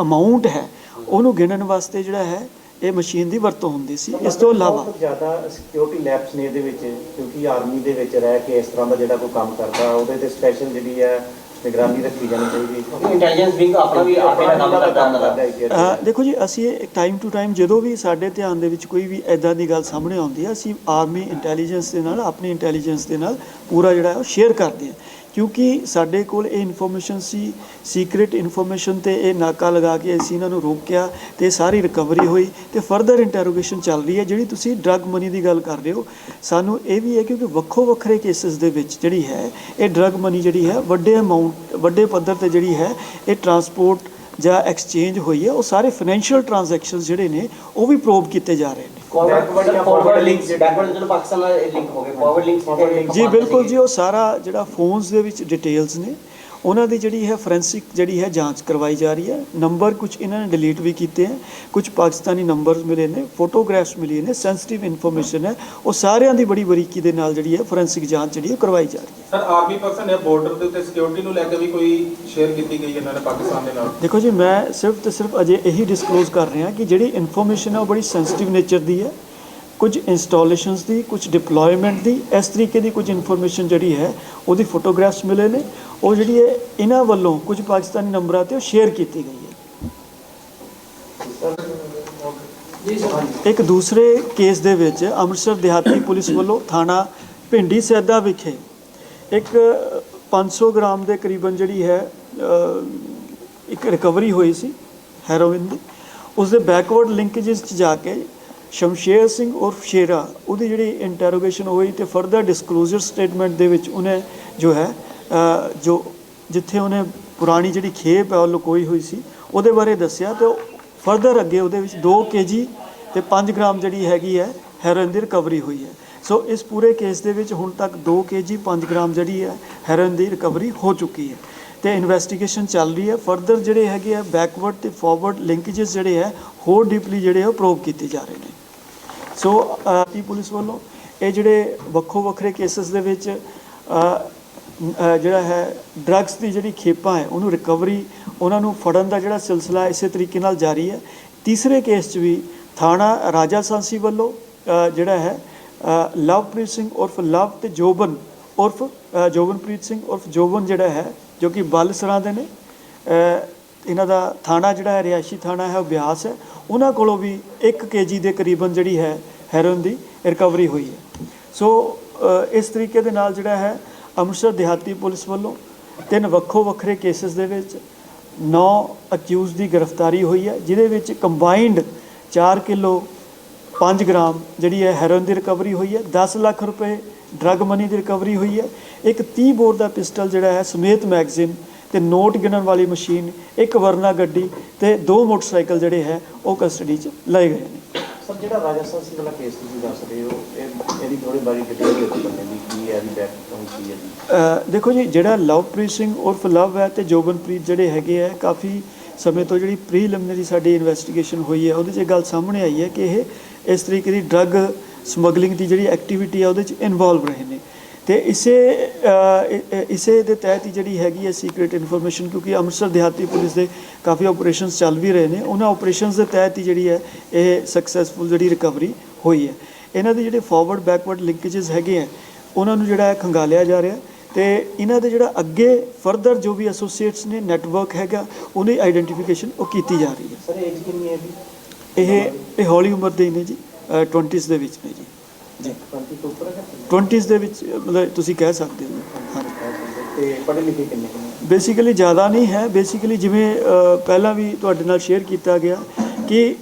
ਅਮਾਉਂਟ ਹੈ, ਉਹਨੂੰ ਗਿਣਨ ਵਾਸਤੇ ਜਿਹੜਾ ਹੈ, ਇਹ ਮਸ਼ੀਨ ਦੀ ਵਰਤੋਂ ਹੁੰਦੀ ਸੀ। ਇਸ ਤੋਂ ਇਲਾਵਾ ਜ਼ਿਆਦਾ ਸਿਕਿਉਰਿਟੀ ਲੈਪਸ ਨੇ ਇਹਦੇ ਵਿੱਚ, ਕਿਉਂਕਿ ਆਰਮੀ ਦੇ ਵਿੱਚ ਰਹਿ ਕੇ ਇਸ ਤਰ੍ਹਾਂ ਦਾ ਜਿਹੜਾ ਕੋਈ ਕੰਮ ਕਰਦਾ, ਉਹਦੇ ਤੇ ਸਪੈਸ਼ਲ ਜਿਹੜੀ ਹੈ ਨਿਗਰਾਨੀ ਰੱਖੀ ਜਾਣੀ ਚਾਹੀਦੀ ਇੰਟੈਲੀਜੈਂਸ ਵਿੰਗ ਆਪਣਾ ਵੀ ਆਪੇ ਦਾ ਕੰਮ ਕਰਦਾ ਉਹਨਾਂ ਦਾ ਅ, ਦੇਖੋ ਜੀ ਅਸੀਂ ਟਾਈਮ ਟੂ ਟਾਈਮ ਜਦੋਂ ਵੀ ਸਾਡੇ ਧਿਆਨ ਦੇ ਵਿੱਚ ਕੋਈ ਵੀ ਐਦਾਂ ਦੀ ਗੱਲ ਸਾਹਮਣੇ ਆਉਂਦੀ ਹੈ ਅਸੀਂ ਆਰਮੀ ਇੰਟੈਲੀਜੈਂਸ ਦੇ ਨਾਲ ਆਪਣੀ ਇੰਟੈਲੀਜੈਂਸ ਦੇ ਨਾਲ ਪੂਰਾ ਜਿਹੜਾ ਉਹ ਸ਼ੇਅਰ ਕਰਦੇ ਹਾਂ। ਕਿਉਂਕਿ ਸਾਡੇ ਕੋਲ ਇਹ ਇਨਫੋਰਮੇਸ਼ਨ ਸੀ ਸੀਕ੍ਰੀਟ ਇਨਫੋਰਮੇਸ਼ਨ ਤੇ ਇਹ ਨਾਕਾ ਲਗਾ ਕੇ ਅਸੀਂ ਇਹਨਾਂ ਨੂੰ ਰੋਕਿਆ ਤੇ ਸਾਰੀ ਰਿਕਵਰੀ ਹੋਈ ਤੇ ਫਰਦਰ ਇੰਟਰੋਗੇਸ਼ਨ ਚੱਲ ਰਹੀ ਹੈ ਜਿਹੜੀ ਤੁਸੀਂ ਡਰੱਗ ਮਨੀ ਦੀ ਗੱਲ ਕਰ ਰਹੇ ਹੋ। ਸਾਨੂੰ ਇਹ ਵੀ ਹੈ ਕਿਉਂਕਿ ਵੱਖੋ ਵੱਖਰੇ ਕੇਸਿਸ ਦੇ ਵਿੱਚ ਜਿਹੜੀ ਹੈ, ਇਹ ਡਰੱਗ ਮਨੀ ਜਿਹੜੀ ਹੈ ਵੱਡੇ ਅਮਾਉਂਟ ਵੱਡੇ ਪੱਧਰ ਤੇ ਜਿਹੜੀ ਹੈ, ਇਹ ਟਰਾਂਸਪੋਰਟ ਜਾਂ ਐਕਸਚੇਂਜ ਹੋਈ ਹੈ, ਉਹ ਸਾਰੇ ਫਾਈਨੈਂਸ਼ੀਅਲ ਟ੍ਰਾਂਜੈਕਸ਼ਨਸ ਜਿਹੜੇ ਨੇ ਉਹ ਵੀ ਪ੍ਰੋਬ ਕੀਤੇ ਜਾ ਰਹੇ ਨੇ। ਫਾਰਵਰਡ ਫਾਰਵਰਡ ਲਿੰਕਸ ਬੈਕਵਰਡ ਜਦੋਂ ਪਾਕਿਸਤਾਨ ਨਾਲ ਲਿੰਕ ਹੋ ਗਏ ਫਾਰਵਰਡ ਲਿੰਕਸ Forward link ਜੀ ਬਿਲਕੁਲ ਜੀ ਉਹ ਸਾਰਾ ਜਿਹੜਾ ਫੋਨਸ ਦੇ ਵਿੱਚ ਡਿਟੇਲਸ ਨੇ ਉਹਨਾਂ ਦੀ ਜਿਹੜੀ ਹੈ ਫੋਰੈਂਸਿਕ ਜਿਹੜੀ ਹੈ ਜਾਂਚ ਕਰਵਾਈ ਜਾ ਰਹੀ ਹੈ। ਨੰਬਰ ਕੁਝ ਇਹਨਾਂ ਨੇ ਡਿਲੀਟ ਵੀ ਕੀਤੇ ਹੈ। ਕੁਝ ਪਾਕਿਸਤਾਨੀ ਨੰਬਰਸ ਮਿਲੇ ਨੇ ਫੋਟੋਗ੍ਰਾਫਸ ਮਿਲੇ ਨੇ ਸੈਂਸਿਟਿਵ ਇਨਫੋਰਮੇਸ਼ਨ ਹੈ। ਉਹ ਸਾਰਿਆਂ ਦੀ ਬੜੀ ਬਰੀਕੀ ਦੇ ਨਾਲ ਜਿਹੜੀ ਹੈ ਫੋਰੈਂਸਿਕ ਜਾਂਚ ਜਿਹੜੀ ਹੈ ਕਰਵਾਈ ਜਾ ਰਹੀ ਹੈ। ਸਰ ਆਰਮੀ ਪਰਸਨ ਹੈ ਬਾਰਡਰ ਦੇ ਉੱਤੇ ਸਿਕਿਉਰਿਟੀ ਨੂੰ ਲੈ ਕੇ ਵੀ ਕੋਈ ਸ਼ੇਅਰ ਕੀਤੀ ਗਈ ਇਹਨਾਂ ਨੇ ਪਾਕਿਸਤਾਨ ਦੇ ਨਾਲ? ਦੇਖੋ ਜੀ ਮੈਂ ਸਿਰਫ ਤੇ ਸਿਰਫ ਅਜੇ ਇਹੀ ਡਿਸਕਲੋਜ਼ ਕਰ ਰਿਹਾ ਕਿ ਜਿਹੜੀ ਇਨਫੋਰਮੇਸ਼ਨ ਹੈ ਉਹ ਬੜੀ ਸੈਂਸਿਟਿਵ ਨੇਚਰ ਦੀ ਹੈ। ਕੁਝ ਇੰਸਟਾਲੇਸ਼ਨਸ ਦੀ, ਕੁਝ ਡਿਪਲੋਇਮੈਂਟ ਦੀ, ਇਸ ਤਰੀਕੇ ਦੀ ਕੁਝ ਇਨਫੋਰਮੇਸ਼ਨ ਜਿਹੜੀ ਹੈ, ਉਹਦੀ ਫੋਟੋਗ੍ਰਾਫਸ ਮਿਲੇ ਨੇ। ਉਹ ਜਿਹੜੀ ਹੈ, ਇਹਨਾਂ ਵੱਲੋਂ ਕੁਝ ਪਾਕਿਸਤਾਨੀ ਨੰਬਰਾਂ ਤੇ ਉਹ ਸ਼ੇਅਰ ਕੀਤੀ ਗਈ ਹੈ। ਇੱਕ ਦੂਸਰੇ ਕੇਸ ਦੇ ਵਿੱਚ ਅੰਮ੍ਰਿਤਸਰ ਦਿਹਾਤੀ ਪੁਲਿਸ ਵੱਲੋਂ ਥਾਣਾ ਭਿੰਡੀ ਸੈਦਾ ਵਿਖੇ ਇੱਕ 500 ਗ੍ਰਾਮ ਦੇ ਕਰੀਬਨ ਜਿਹੜੀ ਹੈ ਇੱਕ ਰਿਕਵਰੀ ਹੋਈ ਸੀ, ਹੈਰੋਇਨ ਦੀ। ਉਸ ਦੇ ਬੈਕਵਰਡ ਲਿੰਕੇजेस 'ਚ ਜਾ ਕੇ ਸ਼ਮਸ਼ੇਰ ਸਿੰਘ ਉਰਫ ਸ਼ੇਰਾ, ਉਹਦੀ ਜਿਹੜੀ ਇੰਟਰੋਗੇਸ਼ਨ ਹੋਈ ਤੇ ਫਰਦਰ ਡਿਸਕਲੋਜ਼ਰ ਸਟੇਟਮੈਂਟ ਦੇ ਵਿੱਚ ਉਹਨੇ ਜੋ ਹੈ ਜੋ ਜਿੱਥੇ ਉਹਨੇ ਪੁਰਾਣੀ ਜਿਹੜੀ ਖੇਪ ਹੈ, ਉਹ ਲੁਕੋਈ ਹੋਈ ਸੀ, ਉਹਦੇ ਬਾਰੇ ਦੱਸਿਆ ਤੇ ਫਰਦਰ ਅੱਗੇ ਉਹਦੇ ਵਿੱਚ 2 ਕੇਜੀ ਤੇ 5 ਗ੍ਰਾਮ ਜਿਹੜੀ ਹੈਗੀ ਹੈ ਹੈਰੋਇਨ ਦੀ ਰਿਕਵਰੀ ਹੋਈ ਹੈ। ਸੋ ਇਸ ਪੂਰੇ ਕੇਸ ਦੇ ਵਿੱਚ ਹੁਣ ਤੱਕ 2 ਕੇਜੀ 5 ਗ੍ਰਾਮ ਜਿਹੜੀ ਹੈ ਹੈਰੋਇਨ ਦੀ ਰਿਕਵਰੀ ਹੋ ਚੁੱਕੀ ਹੈ। ਤੇ ਇਨਵੈਸਟੀਗੇਸ਼ਨ ਚੱਲ ਰਹੀ ਹੈ। ਫਰਦਰ ਜਿਹੜੇ ਹੈਗੇ ਆ ਬੈਕਵਰਡ ਤੇ ਫਾਰਵਰਡ ਲਿੰਕੇजेस ਜਿਹੜੇ ਹੈ, ਹੋਰ ਡੀਪਲੀ ਜਿਹੜੇ ਉਹ ਪ੍ਰੋਬ ਕੀਤੇ ਜਾ ਰਹੇ ਨੇ। ਸੋ ਟੀ ਪੁਲਿਸ ਵੱਲੋਂ? ਇਹ ਜਿਹੜੇ ਵੱਖੋ ਵੱਖਰੇ ਕੇਸਸ ਦੇ ਵਿੱਚ ਜਿਹੜਾ ਹੈ ਡਰੱਗਸ ਦੀ ਜਿਹੜੀ ਖੇਪਾਂ ਹੈ, ਉਹਨੂੰ ਰਿਕਵਰੀ ਉਹਨਾਂ ਨੂੰ ਫੜਨ ਦਾ ਜਿਹੜਾ ਸਿਲਸਿਲਾ ਇਸੇ ਤਰੀਕੇ ਨਾਲ ਜਾਰੀ ਹੈ। ਤੀਸਰੇ ਕੇਸ 'ਚ ਵੀ ਥਾਣਾ ਰਾਜਾ ਸਾਂਸੀ ਵੱਲੋਂ ਜਿਹੜਾ ਹੈ ਲਵਪ੍ਰੀਤ ਸਿੰਘ ਉਰਫ ਲਵ ਤੇ ਜੋਬਨ ਉਰਫ ਜੋਬਨਪ੍ਰੀਤ ਸਿੰਘ ਉਰਫ ਜੋਬਨ ਜਿਹੜਾ ਹੈ, ਜੋ ਕਿ ਬਲਸਰਾਂ ਦੇ ਨੇ ਇਹਨਾਂ ਦਾ ਥਾਣਾ ਜਿਹੜਾ ਹੈ, ਰਿਹਾਇਸ਼ੀ ਥਾਣਾ ਹੈ, ਉਹ ਬਿਆਸ ਹੈ। ਉਹਨਾਂ ਕੋਲੋਂ ਵੀ 1 ਕੇਜੀ ਦੇ ਕਰੀਬਨ ਜਿਹੜੀ ਹੈ, ਹੈਰੋਇਨ ਦੀ ਰਿਕਵਰੀ ਹੋਈ ਹੈ। ਸੋ ਇਸ ਤਰੀਕੇ ਦੇ ਨਾਲ ਜਿਹੜਾ ਹੈ, ਅੰਮ੍ਰਿਤਸਰ ਦਿਹਾਤੀ ਪੁਲਿਸ ਵੱਲੋਂ ਤਿੰਨ ਵੱਖੋ ਵੱਖਰੇ ਕੇਸਸ ਦੇ ਵਿੱਚ 9 ਅਕਿਊਜ਼ ਦੀ ਗ੍ਰਿਫਤਾਰੀ ਹੋਈ ਹੈ, ਜਿਹਦੇ ਵਿੱਚ ਕੰਬਾਈਨਡ 4 ਕਿਲੋ 5 ਗ੍ਰਾਮ ਜਿਹੜੀ ਹੈ, ਹੈਰੋਇਨ ਦੀ ਰਿਕਵਰੀ ਹੋਈ ਹੈ। 10 ਲੱਖ ਰੁਪਏ ਡਰੱਗ ਮਨੀ ਦੀ ਰਿਕਵਰੀ ਹੋਈ ਹੈ। ਇੱਕ 30 ਬੋਰ ਦਾ ਪਿਸਟਲ ਜਿਹੜਾ ਹੈ, ਸਮੇਤ ਮੈਗਜ਼ੀਨ ਤੇ ਨੋਟ ਗਿਣਨ ਵਾਲੀ ਮਸ਼ੀਨ ਇੱਕ ਵਰਨਾ ਗੱਡੀ ਤੇ ਦੋ ਮੋਟਰਸਾਈਕਲ ਜਿਹੜੇ ਹੈ ਉਹ ਕਸਟਡੀ 'ਚ ਲਏ ਗਏ ਨੇ। ਸਰ ਜਿਹੜਾ ਰਾਜਸਥਾਨ ਸੀ ਵਾਲਾ ਕੇਸ ਤੁਸੀਂ ਦੱਸ ਰਹੇ ਹੋ ਇਹ ਇਹਦੀ ਥੋੜੀ ਬਾਰੀ ਡਿਟੇਲ ਦਿੱਤੀ ਬੰਦੇ ਦੀ ਕੀ ਹੈ ਇਹਦੀ ਬੈਕਗ੍ਰਾਉਂਡ ਕੀ ਹੈ ਜੀ? ਦੇਖੋ ਜੀ ਜਿਹੜਾ ਲਵਪ੍ਰੀਤ ਸਿੰਘ ਉਰਫ ਲਵ ਹੈ ਤੇ ਜੋਬਨਪ੍ਰੀਤ ਜਿਹੜੇ ਹੈਗੇ ਆ ਕਾਫੀ ਸਮੇਂ ਤੋਂ ਜਿਹੜੀ ਪ੍ਰੀਲਿਮਿਨਰੀ ਸਾਡੀ ਇਨਵੈਸਟੀਗੇਸ਼ਨ ਹੋਈ ਹੈ ਉਹਦੇ 'ਚ ਇਹ ਗੱਲ ਸਾਹਮਣੇ ਆਈ ਹੈ ਕਿ ਇਹ ਇਸ ਤਰੀਕੇ ਦੀ ਡਰੱਗ ਸਮਗਲਿੰਗ ਦੀ ਜਿਹੜੀ ਐਕਟੀਵਿਟੀ ਹੈ ਉਹਦੇ 'ਚ ਇਨਵੋਲਵ ਰਹੇ ਨੇ। ਤੇ ਇਸੇ ਇਸੇ ਦੇ ਤਹਿਤ ਹੀ ਜਿਹੜੀ ਹੈਗੀ ਹੈ ਸੀਕ੍ਰੀਟ ਇਨਫੋਰਮੇਸ਼ਨ ਕਿਉਂਕਿ ਅੰਮ੍ਰਿਤਸਰ ਦਿਹਾਤੀ ਪੁਲਿਸ ਦੇ ਕਾਫੀ ਆਪਰੇਸ਼ਨਸ ਚੱਲ ਵੀ ਰਹੇ ਨੇ ਉਹਨਾਂ ਆਪਰੇਸ਼ਨਸ ਦੇ ਤਹਿਤ ਹੀ ਜਿਹੜੀ ਹੈ ਇਹ ਸਕਸੈਸਫੁਲ ਜਿਹੜੀ ਰਿਕਵਰੀ ਹੋਈ ਹੈ। ਇਹਨਾਂ ਦੇ ਜਿਹੜੇ ਫਾਰਵਰਡ ਬੈਕਵਰਡ ਲਿੰਕੇजेस ਹੈਗੇ ਆ ਉਹਨਾਂ ਨੂੰ ਜਿਹੜਾ ਹੈ ਖੰਗਾਲਿਆ ਜਾ ਰਿਹਾ ਤੇ ਇਹਨਾਂ ਦੇ ਜਿਹੜਾ ਅੱਗੇ ਫਰਦਰ ਜੋ ਵੀ ਐਸੋਸੀਏਟਸ ਨੇ ਨੈਟਵਰਕ ਹੈਗਾ ਉਹਦੀ ਆਈਡੈਂਟੀਫਿਕੇਸ਼ਨ ਉਹ ਕੀਤੀ ਜਾ ਰਹੀ ਹੈ। ਸਰ ਏਜ ਕਿੰਨੀ ਹੈ ਜੀ ਇਹ ਇਹ ਹੌਲੀ ਉਮਰ ਦੇ ਨੇ ਜੀ ਅ, 20s ਦੇ ਵਿੱਚ ਨੇ ਜੀ। ਜੀ। 20 ਤੋਂ ਉੱਪਰ ਹੈ 20s ਦੇ ਵਿੱਚ ਮਤਲਬ ਤੁਸੀਂ ਕਹਿ ਸਕਦੇ ਹੋ। ਤੇ ਪੜ੍ਹੇ ਲਿਖੇ ਕਿੰਨੇ ਬੇਸਿਕਲੀ ਜ਼ਿਆਦਾ ਨਹੀਂ ਹੈ। ਬੇਸਿਕਲੀ ਜਿਵੇਂ ਪਹਿਲਾਂ ਵੀ ਤੁਹਾਡੇ ਨਾਲ ਸ਼ੇਅਰ ਕੀਤਾ ਗਿਆ ਕਿ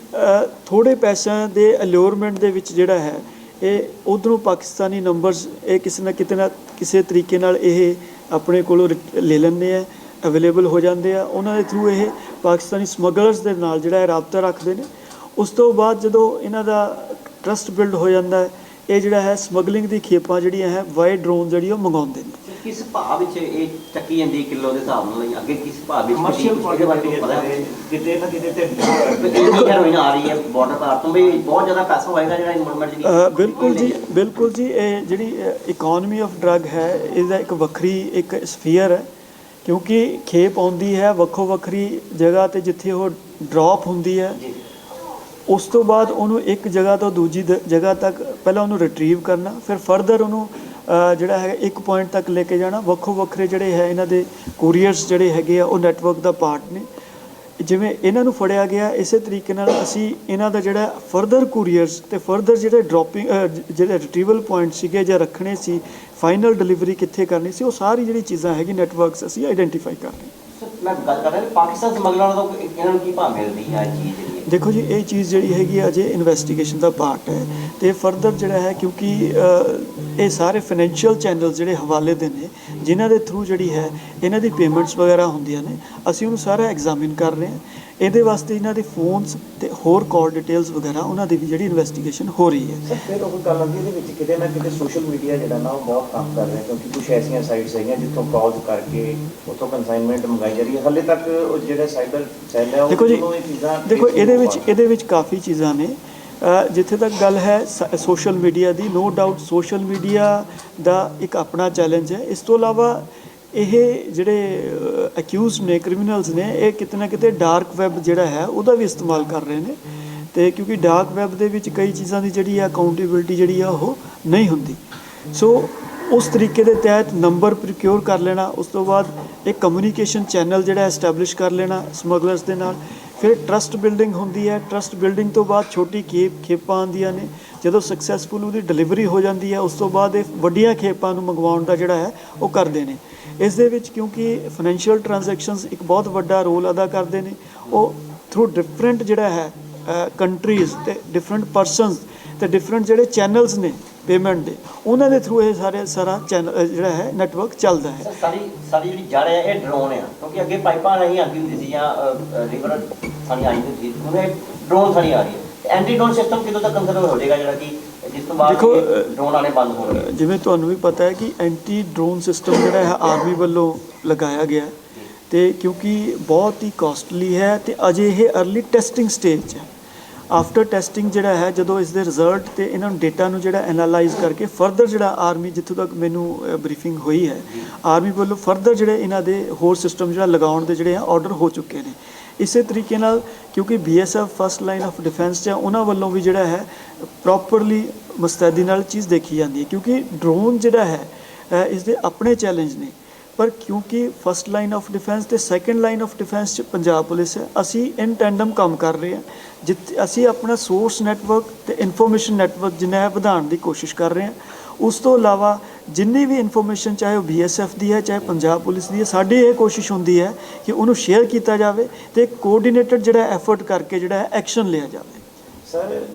ਥੋੜੇ ਪੈਸਿਆਂ ਦੇ ਅਲਿਓਰਮੈਂਟ ਦੇ ਵਿੱਚ ਜਿਹੜਾ ਹੈ ਇਹ ਉਧਰੋਂ ਪਾਕਿਸਤਾਨੀ ਨੰਬਰਸ ਇਹ ਕਿਸੇ ਨਾ ਕਿਤੇ ਨਾ ਕਿਸੇ ਤਰੀਕੇ ਨਾਲ ਇਹ ਆਪਣੇ ਕੋਲੋਂ ਲੈ ਲੈਂਦੇ ਆ ਅਵੇਲੇਬਲ ਹੋ ਜਾਂਦੇ ਆ। ਉਹਨਾਂ ਦੇ ਥਰੂ ਇਹ ਪਾਕਿਸਤਾਨੀ ਸਮਗਲਰਸ ਦੇ ਨਾਲ ਜਿਹੜਾ ਹੈ ਰਾਬਤਾ ਰੱਖਦੇ ਨੇ। ਉਸ ਤੋਂ ਬਾਅਦ ਜਦੋਂ ਇਹਨਾਂ ਦਾ ਟਰਸਟ ਬਿਲਡ ਹੋ ਜਾਂਦਾ ਹੈ ਇਹ ਜਿਹੜਾ ਹੈ ਸਮਗਲਿੰਗ ਦੀ ਖੇਪਾਂ ਜਿਹੜੀਆਂ ਹੈ ਵਾਈ ਡਰੋਨ ਜਿਹੜੀ ਉਹ ਮੰਗਾਉਂਦੇ ਨੇ। ਕਿਸ ਭਾਅ ਵਿੱਚ ਇਹ ਚੱਕੀ ਜਾਂਦੀ ਹੈ ਕਿਲੋ ਦੇ ਹਿਸਾਬ ਨਾਲ? ਅੱਗੇ ਕਿਸ ਭਾਅ ਵਿੱਚ ਕਮਰਸ਼ੀਅਲ ਇਹਦੇ ਬਾਰੇ ਪਤਾ? ਹੈ ਕਿਤੇ ਨਾ ਕਿਤੇ ਤੇ ਇਹ ਹੈਰੋਇਨ ਆ ਰਹੀ ਹੈ ਬਾਰਡਰ ਪਾਰ ਤੋਂ? ਵੀ ਬਹੁਤ ਜ਼ਿਆਦਾ ਪੈਸਾ ਹੋਏਗਾ ਜਿਹੜਾ ਇਨਵੋਲਵਮੈਂਟ ਜਿਹੜੀ ਅ, ਬਿਲਕੁਲ ਜੀ ਬਿਲਕੁਲ ਜੀ ਇਹ ਜਿਹੜੀ ਇਕਨੋਮੀ ਆਫ ਡਰੱਗ ਹੈ ਇਹਦਾ ਇੱਕ ਵੱਖਰੀ ਇੱਕ ਸਫੀਅਰ ਹੈ। ਕਿਉਂਕਿ ਖੇਪ ਆਉਂਦੀ ਹੈ ਵੱਖੋ ਵੱਖਰੀ ਜਗ੍ਹਾ ਤੇ ਜਿੱਥੇ ਉਹ ਡ੍ਰੌਪ ਹੁੰਦੀ ਹੈ। ਜੀ। ਉਸ ਤੋਂ ਬਾਅਦ ਉਹਨੂੰ ਇੱਕ ਜਗ੍ਹਾ ਤੋਂ ਦੂਜੀ ਦ- ਜਗ੍ਹਾ ਤੱਕ ਪਹਿਲਾਂ ਉਹਨੂੰ ਰਿਟਰੀਵ ਕਰਨਾ, ਫਿਰ ਫਰਦਰ ਉਹਨੂੰ ਜਿਹੜਾ ਹੈ ਇੱਕ ਪੁਆਇੰਟ ਤੱਕ ਲੈ ਕੇ ਜਾਣਾ। ਵੱਖੋ ਵੱਖਰੇ ਜਿਹੜੇ ਹੈ ਇਹਨਾਂ ਦੇ ਕੁਰੀਅਰਸ ਜਿਹੜੇ ਹੈਗੇ ਆ, ਉਹ ਨੈਟਵਰਕ ਦਾ ਪਾਰਟ ਨੇ। ਜਿਵੇਂ ਇਹਨਾਂ ਨੂੰ ਫੜਿਆ ਗਿਆ, ਇਸੇ ਤਰੀਕੇ ਨਾਲ ਅਸੀਂ ਇਹਨਾਂ ਦਾ ਜਿਹੜਾ ਫਰਦਰ ਕੁਰੀਅਰਸ ਤੇ ਫਰਦਰ ਜਿਹੜੇ ਡ੍ਰੌਪਿੰਗ ਜਿਹੜੇ ਰਿਟਰੀਵਲ ਪੁਆਇੰਟ ਸੀਗੇ ਜਾਂ ਰੱਖਣੇ ਸੀ ਫਾਈਨਲ ਡਿਲੀਵਰੀ ਕਿੱਥੇ ਕਰਨੀ ਸੀ, ਉਹ ਸਾਰੀ ਜਿਹੜੀ ਚੀਜ਼ਾਂ ਹੈਗੀ ਨੈਟਵਰਕਸ ਅਸੀਂ ਆਈਡੈਂਟੀਫਾਈ ਕਰ ਰਹੇ ਮੈਂ ਗੱਲ ਕਰ ਰਿਹਾ ਪਾਕਿਸਤਾਨ ਸਮਗਲਰਾਂ ਤੋਂ ਇਹਨਾਂ ਨੂੰ ਕੀ ਭਾਅ ਮਿਲਦੀ ਹੈ ਚੀਜ਼ ਦੇਖੋ ਜੀ, ਇਹ ਚੀਜ਼ ਜਿਹੜੀ ਹੈਗੀ ਆ, ਅਜੇ ਇਨਵੈਸਟੀਗੇਸ਼ਨ ਦਾ ਪਾਰਟ ਹੈ। ਤੇ ਫਰਦਰ ਜਿਹੜਾ ਹੈ, ਕਿਉਂਕਿ ਇਹ ਸਾਰੇ ਫਾਈਨੈਂਸ਼ੀਅਲ ਚੈਨਲ ਜਿਹੜੇ ਹਵਾਲੇ ਦੇ ਨੇ, ਜਿਨ੍ਹਾਂ ਦੇ ਥਰੂ ਜਿਹੜੀ ਹੈ, ਇਹਨਾਂ ਦੀ ਪੇਮੈਂਟਸ ਵਗੈਰਾ ਹੁੰਦੀਆਂ ਨੇ, ਅਸੀਂ ਉਹਨੂੰ ਸਾਰਾ ਐਗਜ਼ਾਮਿਨ ਕਰ ਰਹੇ ਹਾਂ। ਇਹਦੇ ਵਾਸਤੇ ਇਹਨਾਂ ਦੇ ਫੋਨਸ ਤੇ ਹੋਰ ਕਾਲ ਡਿਟੇਲਸ ਵਗੈਰਾ ਉਹਨਾਂ ਦੀ ਵੀ ਜਿਹੜੀ ਇਨਵੈਸਟੀਗੇਸ਼ਨ ਹੋ ਰਹੀ ਹੈ। ਸਰ ਫਿਰ ਉਹ ਗੱਲ ਆਉਂਦੀ ਹੈ ਇਹਦੇ ਵਿੱਚ ਕਿਤੇ ਨਾ ਕਿਤੇ ਸੋਸ਼ਲ ਮੀਡੀਆ ਜਿਹੜਾ ਨਾ ਉਹ ਬਹੁਤ ਕੰਮ ਕਰ ਰਿਹਾ ਕਿਉਂਕਿ ਕੁਝ ਐਸੀਆਂ ਸਾਈਟਸ ਹੈਗੀਆਂ ਜਿੱਥੋਂ ਕਾਲਸ ਕਰਕੇ ਉੱਥੋਂ ਕਨਸਾਈਨਮੈਂਟ ਮੰਗਾਈ ਜਾ ਰਹੀ ਹੈ। ਹਾਲੇ ਤੱਕ ਉਹ ਜਿਹੜਾ ਸਾਈਬਰ ਸੈੱਲ ਹੈ ਉਹ ਦੇਖੋ ਇਹ ਚੀਜ਼ਾਂ ਇਹਦੇ ਵਿੱਚ ਇਹਦੇ ਵਿੱਚ ਕਾਫੀ ਚੀਜ਼ਾਂ ਨੇ। ਜਿੱਥੇ ਤੱਕ ਗੱਲ ਹੈ ਸੋਸ਼ਲ ਮੀਡੀਆ ਦੀ ਨੋ ਡਾਊਟ ਸੋਸ਼ਲ ਮੀਡੀਆ ਦਾ ਇੱਕ ਆਪਣਾ ਚੈਲੰਜ ਹੈ। ਇਸ ਤੋਂ ਇਲਾਵਾ ਇਹ ਜਿਹੜੇ ਅਕਿਊਜ਼ਡ ਨੇ ਕ੍ਰਿਮੀਨਲਸ ਨੇ, ਇਹ ਕਿਤੇ ਨਾ ਕਿਤੇ ਡਾਰਕ ਵੈਬ ਜਿਹੜਾ ਹੈ, ਉਹਦਾ ਵੀ ਇਸਤੇਮਾਲ ਕਰ ਰਹੇ ਨੇ। ਤੇ ਕਿਉਂਕਿ ਡਾਰਕ ਵੈਬ ਦੇ ਵਿੱਚ ਕਈ ਚੀਜ਼ਾਂ ਦੀ ਜਿਹੜੀ ਆ ਅਕਾਊਂਟੇਬਿਲਟੀ ਜਿਹੜੀ ਆ, ਉਹ ਨਹੀਂ ਹੁੰਦੀ। ਸੋ ਉਸ ਤਰੀਕੇ ਦੇ ਤਹਿਤ ਨੰਬਰ ਪ੍ਰੋਕਿਉਰ ਕਰ ਲੈਣਾ, ਉਸ ਤੋਂ ਬਾਅਦ ਇੱਕ ਕਮਿਊਨੀਕੇਸ਼ਨ ਚੈਨਲ ਜਿਹੜਾ ਐਸਟੈਬਲਿਸ਼ ਕਰ ਲੈਣਾ ਸਮਗਲਰਸ ਦੇ ਨਾਲ। ਫਿਰ ਟਰਸਟ ਬਿਲਡਿੰਗ ਹੁੰਦੀ ਹੈ। ਟਰਸਟ ਬਿਲਡਿੰਗ ਤੋਂ ਬਾਅਦ ਛੋਟੀ ਖੇਪ, ਖੇਪਾਂ ਆਉਂਦੀਆਂ ਨੇ। ਜਦੋਂ ਸਕਸੈਸਫੁਲ ਉਹਦੀ ਡਿਲੀਵਰੀ ਹੋ ਜਾਂਦੀ ਹੈ, ਉਸ ਤੋਂ ਬਾਅਦ ਇਹ ਵੱਡੀਆਂ ਖੇਪਾਂ ਨੂੰ ਮੰਗਵਾਉਣ ਦਾ ਜਿਹੜਾ ਹੈ, ਉਹ ਕਰਦੇ ਨੇ। ਇਸ ਦੇ ਵਿੱਚ ਕਿਉਂਕਿ ਫਾਈਨੈਂਸ਼ੀਅਲ ਟ੍ਰਾਂਜੈਕਸ਼ਨਸ ਇੱਕ ਬਹੁਤ ਵੱਡਾ ਰੋਲ ਅਦਾ ਕਰਦੇ ਨੇ। ਉਹ ਥਰੂ ਡਿਫਰੈਂਟ ਜਿਹੜਾ ਹੈ ਕੰਟਰੀਜ਼ ਤੇ ਡਿਫਰੈਂਟ ਪਰਸਨਸ ਤੇ ਡਿਫਰੈਂਟ ਜਿਹੜੇ ਚੈਨਲਸ ਨੇ ਪੇਮੈਂਟ ਦੇ, ਉਹਨਾਂ ਦੇ ਥਰੂ ਇਹ ਸਾਰੇ ਸਾਰਾ ਚੈਨਲ ਜਿਹੜਾ ਹੈ ਨੈਟਵਰਕ ਚੱਲਦਾ ਹੈ। ਸਾਰੀ ਸਾਰੀ ਜਿਹੜੀ ਜੜ ਹੈ ਇਹ ਡਰੋਨ ਆ। ਕਿਉਂਕਿ ਅੱਗੇ ਪਾਈਪਾਂ ਨਹੀਂ ਆਉਂਦੀ ਹੁੰਦੀ ਸੀ ਜਾਂ ਰਿਵਰ ਸਾਰੀ ਆਈ ਹੁੰਦੀ ਸੀ, ਹੁਣ ਇਹ ਡਰੋਨ ਸਾਰੀ ਆ ਰਹੀ ਹੈ। ਐਂਟੀ ਡਰੋਨ ਸਿਸਟਮ ਕਿਦੋਂ ਤੱਕ ਕੰਸਰਨ ਹੋ ਜਾਏਗਾ ਜਿਹੜਾ ਕਿ ਜਿਸ ਤੋਂ ਬਾਅਦ ਦੇਖੋ, ਡਰੋਨ ਆਣੇ ਬੰਦ ਹੋਣਗੇ। ਜਿਵੇਂ ਤੁਹਾਨੂੰ ਵੀ ਪਤਾ ਹੈ ਕਿ ਐਂਟੀ ਡਰੋਨ ਸਿਸਟਮ ਜਿਹੜਾ ਹੈ ਆਰਮੀ ਵੱਲੋਂ ਲਗਾਇਆ ਗਿਆ ਤੇ ਕਿਉਂਕਿ ਬਹੁਤ ਹੀ ਕਾਸਟਲੀ ਹੈ ਤੇ ਅਜੇ ਇਹ अर्ਲੀ ਟੈਸਟਿੰਗ ਸਟੇਜ ਹੈ। ਆਫਟਰ ਟੈਸਟਿੰਗ ਜਿਹੜਾ ਹੈ ਜਦੋਂ ਇਸ ਦੇ ਰਿਜ਼ਲਟ ਤੇ ਇਹਨਾਂ ਨੂੰ ਡਾਟਾ ਨੂੰ ਜਿਹੜਾ ਐਨਾਲਾਈਜ਼ ਕਰਕੇ ਫਰਦਰ ਜਿਹੜਾ ਆਰਮੀ ਜਿੱਥੋਂ ਤੱਕ ਮੈਨੂੰ ਬਰੀਫਿੰਗ ਹੋਈ ਹੈ ਆਰਮੀ ਵੱਲੋਂ ਫਰਦਰ ਜਿਹੜੇ ਇਹਨਾਂ ਦੇ ਹੋਰ ਸਿਸਟਮ ਜਿਹੜਾ ਲਗਾਉਣ ਦੇ ਜਿਹੜੇ ਆ ਆਰਡਰ ਹੋ ਚੁੱਕੇ ਨੇ। ਇਸੇ ਤਰੀਕੇ ਨਾਲ ਕਿਉਂਕਿ BSF first line of defence 'ਚ ਉਹਨਾਂ ਵੱਲੋਂ ਵੀ ਜਿਹੜਾ ਹੈ ਪ੍ਰੋਪਰਲੀ ਮੁਸਤੈਦੀ ਨਾਲ ਚੀਜ਼ ਦੇਖੀ ਜਾਂਦੀ ਹੈ ਕਿਉਂਕਿ ਡਰੋਨ ਜਿਹੜਾ ਹੈ ਅ, ਇਸ ਦੇ ਆਪਣੇ ਚੈਲੰਜ ਨੇ। ਪਰ ਕਿਉਂਕਿ ਫਸਟ ਲਾਈਨ ਆਫ ਡਿਫੈਂਸ ਤੇ ਸੈਕੰਡ ਲਾਈਨ ਆਫ ਡਿਫੈਂਸ ਚ ਪੰਜਾਬ ਪੁਲਿਸ ਹੈ ਅਸੀਂ ਇਨ ਟੈਂਡਮ ਕੰਮ ਕਰ ਰਹੇ ਹਾਂ ਜਿੱਥੇ ਅਸੀਂ ਆਪਣਾ ਸੋਰਸ ਨੈਟਵਰਕ ਤੇ ਇਨਫੋਰਮੇਸ਼ਨ ਨੈਟਵਰਕ ਜਿੰਨਾ ਹੈ ਵਧਾਉਣ ਦੀ ਕੋਸ਼ਿਸ਼ ਕਰ ਰਹੇ ਹਾਂ। ਉਸ ਤੋਂ ਇਲਾਵਾ ਜਿੰਨੀ ਵੀ ਇਨਫੋਰਮੇਸ਼ਨ ਚਾਹੇ ਉਹ ਬੀਐਸਐਫ ਦੀ ਹੈ, ਚਾਹੇ ਪੰਜਾਬ ਪੁਲਿਸ ਦੀ ਹੈ, ਸਾਡੀ ਇਹ ਕੋਸ਼ਿਸ਼ ਹੁੰਦੀ ਹੈ ਕਿ ਉਹਨੂੰ ਸ਼ੇਅਰ ਕੀਤਾ ਜਾਵੇ ਤੇ ਕੋਆਰਡੀਨੇਟਡ ਜਿਹੜਾ ਐਫਰਟ ਕਰਕੇ ਜਿਹੜਾ ਐਕਸ਼ਨ ਲਿਆ ਜਾਵੇ। ਸਰ